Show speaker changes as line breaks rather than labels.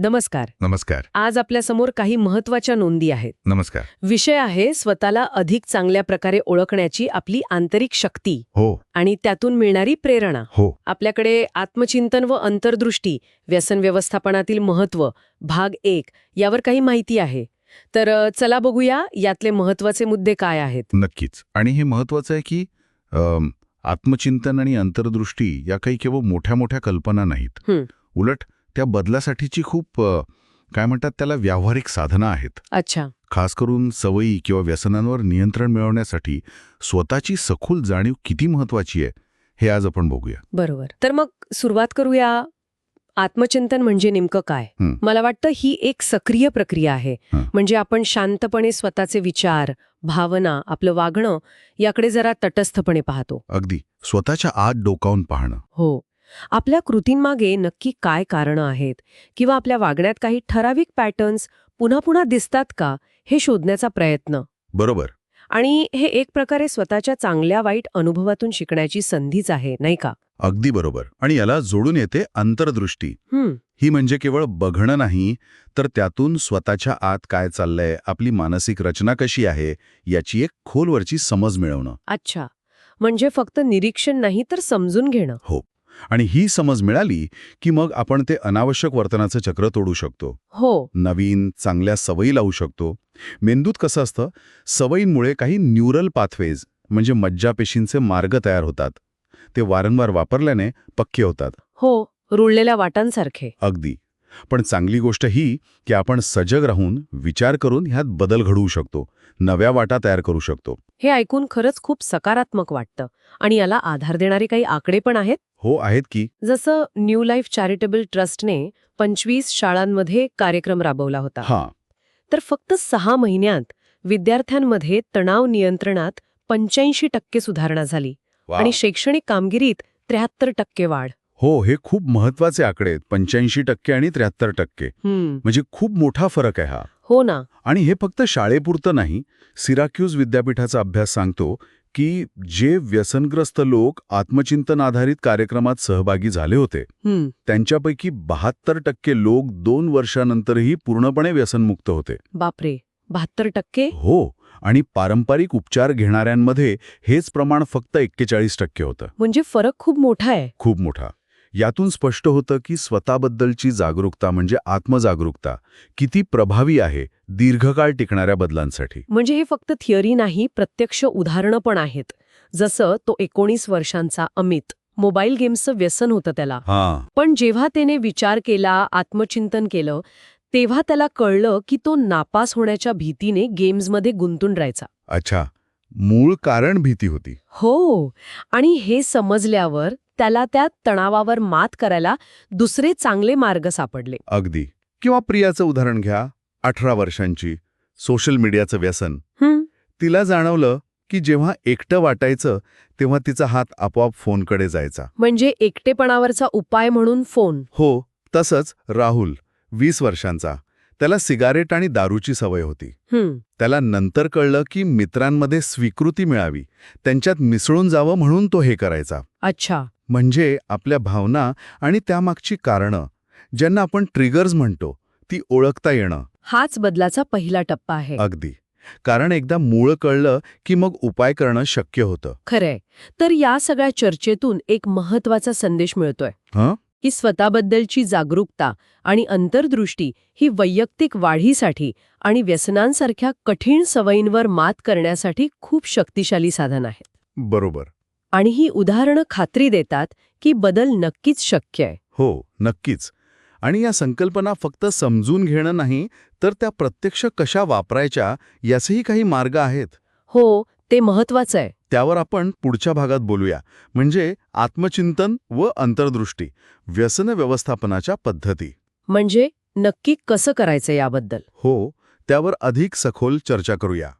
नमस्कार.
नमस्कार.
आज आपल्यासमोर काही महत्त्वाच्या नोंदी आहेत.
नमस्कार.
विषय आहे स्वतःला अधिक चांगल्या प्रकारे ओळखण्याची आपली आंतरिक शक्ती
हो.
आणि त्यातून मिळणारी प्रेरणा.
हो.
आपल्याकडे आत्मचिंतन व अंतर्दृष्टी व्यसन व्यवस्थापनातील महत्त्व भाग एक यावर काही माहिती आहे. तर चला बघूया यातले महत्त्वाचे मुद्दे काय आहेत.
नक्कीच. आणि हे महत्वाचं आहे की अम, आत्मचिंतन आणि अंतर्दृष्टी या काही केवळ मोठ्या मोठ्या कल्पना नाहीत.
हं.
उलट त्या बदलासाठीची खूप काय म्हणतात त्याला व्यावहारिक साधनं आहेत.
अच्छा.
खास करून सवयी किंवा व्यसनांवर नियंत्रण मिळवण्यासाठी स्वतःची सखोल जाणीव किती महत्वाची आहे हे आज आपण बघूया.
बरोबर. तर मग सुरुवात करूया आत्मचिंतन म्हणजे नेमकं काय. मला वाटतं ही एक सक्रिय प्रक्रिया आहे. म्हणजे आपण शांतपणे स्वतःचे विचार भावना आपलं वागणं याकडे जरा तटस्थपणे पाहतो.
अगदी. स्वतःच्या आत डोकावून पाहणं.
हो. आपल्या कृतींमागे नक्की काय कारणं आहेत? किंवा आपल्या वागण्यात काही ठराविक पॅटर्न्स पुन्हा पुन्हा दिसतात का? हे शोधण्याचा प्रयत्न.
बरोबर.
आणि हे एक प्रकारे स्वतःच्या चांगल्या वाईट अनुभवातून शिकण्याची संधीच आहे नाही का?
अगदी बरोबर. आणि याला जोडून येते अंतर्दृष्टी.
हं,
ही म्हणजे केवळ बघणं नाही तर त्यातून स्वतःच्या आत काय चाललंय आपली मानसिक रचना कशी आहे याची एक खोलवरची समज मिळवणं.
अच्छा. म्हणजे फक्त निरीक्षण नाही तर समजून घेणं.
हो. आणि ही समज मिळाली की मग आपण ते अनावश्यक वर्तनाचं चक्र तोडू शकतो.
हो.
नवीन चांगल्या सवयी लावू शकतो. मेंदूत कसं असतं? सवयींमुळे काही न्यूरल पाथवेज म्हणजे मज्जापेशींचे मार्ग तयार होतात. ते वारंवार वापरल्याने पक्के होतात.
हो रुळलेल्या वाटांसारखे.
अगदी. पण चांगली गोष्ट ही की आपण सजग राहून विचार करून ह्यात बदल घडवू शकतो. नव्या वाटा तयार करू शकतो.
हे ऐकून खरंच खूप सकारात्मक वाटतं. आणि याला आधार देणारे काही आकडे पण आहेत?
हो आहेत की.
जसं न्यू लाईफ चॅरिटेबल ट्रस्टने पंचवीस शाळांमध्ये कार्यक्रम राबवला होता.
हां.
तर फक्त सहा महिन्यात विद्यार्थ्यांमध्ये तणाव नियंत्रणात पंच्याऐंशी टक्के सुधारणा झाली. आणि शैक्षणिक कामगिरीत त्र्याहत्तर टक्के वाढ.
हो हे खूप महत्त्वाचे आकडे आहेत. पंच्याऐंशी टक्के आणि त्र्याहत्तर टक्के.
हम्म,
म्हणजे खूप मोठा फरक आहे हा.
हो ना.
आणि हे फक्त शाळेपुरतं नाही सिराक्यूज विद्यापीठाचा अभ्यास सांगतो की जे व्यसनग्रस्त लोक आत्मचिंतन आधारित कार्यक्रमात सहभागी झाले होते त्यांच्यापैकी बहात्तर टक्के लोक दोन वर्षानंतरही पूर्णपणे व्यसनमुक्त होते.
बापरे. बहात्तर टक्के?
हो आणि पारंपरिक उपचार घेणाऱ्यांमध्ये हेच प्रमाण फक्त एक्केचाळीस टक्के होतं.
म्हणजे फरक खूप मोठा आहे.
खूप मोठा. यातून स्पष्ट होतं की स्वतःबद्दलची जागरूकता म्हणजे आत्मजागरूकता किती प्रभावी आहे दीर्घकाळ टिकणाऱ्या बदलांसाठी.
म्हणजे हे फक्त थिअरी नाही प्रत्यक्ष उदाहरणं पण आहेत. जसं तो एकोणीस वर्षांचा अमित मोबाईल गेम्सचं व्यसन होतं त्याला. पण जेव्हा त्याने विचार केला आत्मचिंतन केलं तेव्हा त्याला कळलं की तो नापास होण्याच्या भीतीने गेम्समध्ये गुंतून राहायचा.
अच्छा. मूळ कारण भीती होती.
हो. आणि हे समजल्यावर त्याला त्या तणावावर मात करायला दुसरे चांगले मार्ग सापडले.
अगदी. किंवा प्रियाचं उदाहरण घ्या अठरा वर्षांची सोशल मीडियाचं व्यसन. तिला जाणवलं की जेव्हा एकटं वाटायचं तेव्हा तिचा हात आपोआप फोनकडे जायचा.
म्हणजे एकटेपणावरचा उपाय म्हणून फोन.
हो तसंच राहुल वीस वर्षांचा. त्याला सिगारेट आणि दारूची सवय होती. त्याला नंतर कळलं की मित्रांमध्ये स्वीकृती मिळावी. त्यांच्यात मिसळून जावं म्हणून तो हे करायचा.
अच्छा.
म्हणजे आपल्या भावना आणि त्यामागची कारणं ज्यांना आपण ट्रिगर्स म्हणतो ती ओळखता येणं.
हाच बदलाचा पहिला टप्पा आहे.
अगदी. कारण एकदा मूळ कळलं की मग उपाय करणं शक्य होतं.
खरंय. तर या सगळ्या चर्चेतून एक महत्त्वाचा संदेश मिळतोय.
हं?
की स्वतःबद्दलची जागरूकता आणि अंतर्दृष्टी ही वैयक्तिक वाढीसाठी आणि व्यसनांसारख्या कठीण सवयींवर मात करण्यासाठी खूप शक्तिशाली साधन आहे
बरोबर.
आणि ही उदाहरणं खात्री देतात की बदल नक्कीच शक्य आहे.
हो नक्कीच. आणि या संकल्पना फक्त समजून घेणं नाही तर त्या प्रत्यक्ष कशा वापरायच्या याचेही काही मार्ग आहेत.
हो ते महत्वाचं आहे.
त्यावर आपण पुढच्या भागात बोलूया. म्हणजे आत्मचिंतन व अंतर्दृष्टी व्यसन व्यवस्थापनाच्या पद्धती.
म्हणजे नक्की कसं करायचं याबद्दल?
हो त्यावर अधिक सखोल चर्चा करूया.